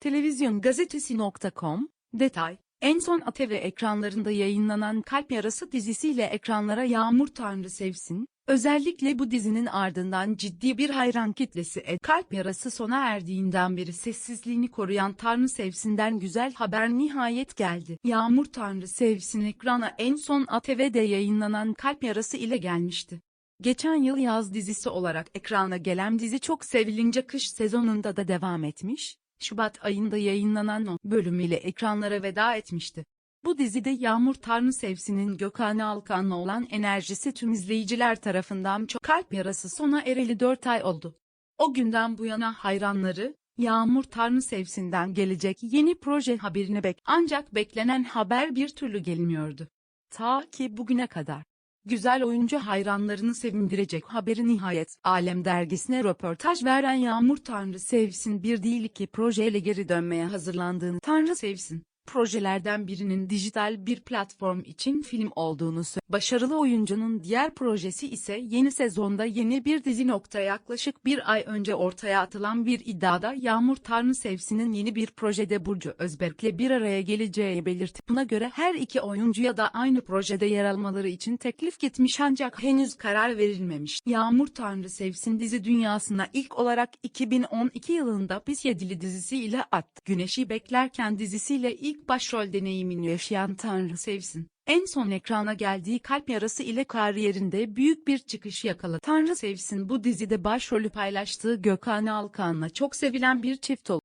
Televizyon gazetesi.com, detay, en son ATV ekranlarında yayınlanan Kalp Yarası dizisiyle ekranlara Yağmur Tanrı sevsin, özellikle bu dizinin ardından ciddi bir hayran kitlesi et. Kalp Yarası sona erdiğinden beri sessizliğini koruyan Tanrı sevsinden güzel haber nihayet geldi. Yağmur Tanrı sevsin ekrana en son ATV'de yayınlanan Kalp Yarası ile gelmişti. Geçen yıl yaz dizisi olarak ekrana gelen dizi çok sevilince kış sezonunda da devam etmiş, Şubat ayında yayınlanan o bölümüyle ekranlara veda etmişti. Bu dizide Yağmur Tanrı Sevsin'in Gökhan Alkan'la olan enerjisi tüm izleyiciler tarafından çok kalp yarası sona ereli 4 ay oldu. O günden bu yana hayranları, Yağmur Tanrı Sevsin'den gelecek yeni proje haberini bek ancak beklenen haber bir türlü gelmiyordu. Ta ki bugüne kadar. Güzel oyuncu hayranlarını sevindirecek haberi nihayet. Alem dergisine röportaj veren Yağmur Tanrı Sevsin bir değil iki projeyle geri dönmeye hazırlandığını Tanrı Sevsin projelerden birinin dijital bir platform için film olduğunu söyledi. Başarılı oyuncunun diğer projesi ise yeni sezonda yeni bir dizi nokta yaklaşık bir ay önce ortaya atılan bir iddiada Yağmur Tanrı Sevsin'in yeni bir projede Burcu Özberk'le bir araya geleceği belirtti. Buna göre her iki oyuncuya da aynı projede yer almaları için teklif gitmiş ancak henüz karar verilmemiş. Yağmur Tanrı Sevsin dizi dünyasına ilk olarak 2012 yılında Pis Yedili dizisiyle attı. Güneşi Beklerken dizisiyle ilk başrol deneyimini yaşayan Tanrı Sevsin. En son ekrana geldiği kalp yarası ile kariyerinde büyük bir çıkış yakaladı. Tanrı Sevsin bu dizide başrolü paylaştığı Gökhan Alkan'la çok sevilen bir çift oldu.